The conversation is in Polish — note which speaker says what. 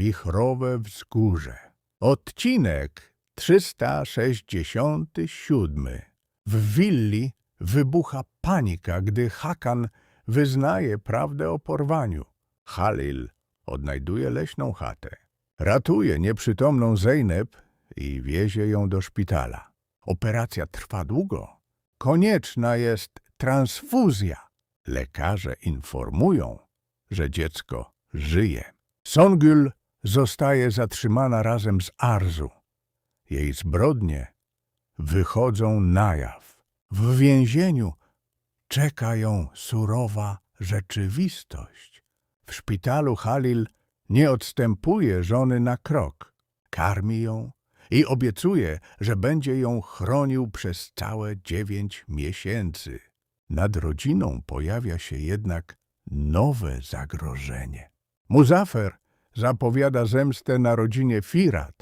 Speaker 1: Wichrowe wzgórze. Odcinek 367. W willi wybucha panika, gdy Hakan wyznaje prawdę o porwaniu. Halil odnajduje leśną chatę. Ratuje nieprzytomną Zeynep i wiezie ją do szpitala. Operacja trwa długo. Konieczna jest transfuzja. Lekarze informują, że dziecko żyje. Songül zostaje zatrzymana razem z Arzu. Jej zbrodnie wychodzą na jaw. W więzieniu czeka ją surowa rzeczywistość. W szpitalu Halil nie odstępuje żony na krok. Karmi ją i obiecuje, że będzie ją chronił przez całe dziewięć miesięcy. Nad rodziną pojawia się jednak nowe zagrożenie. Muzafer zapowiada zemstę na rodzinie Firat.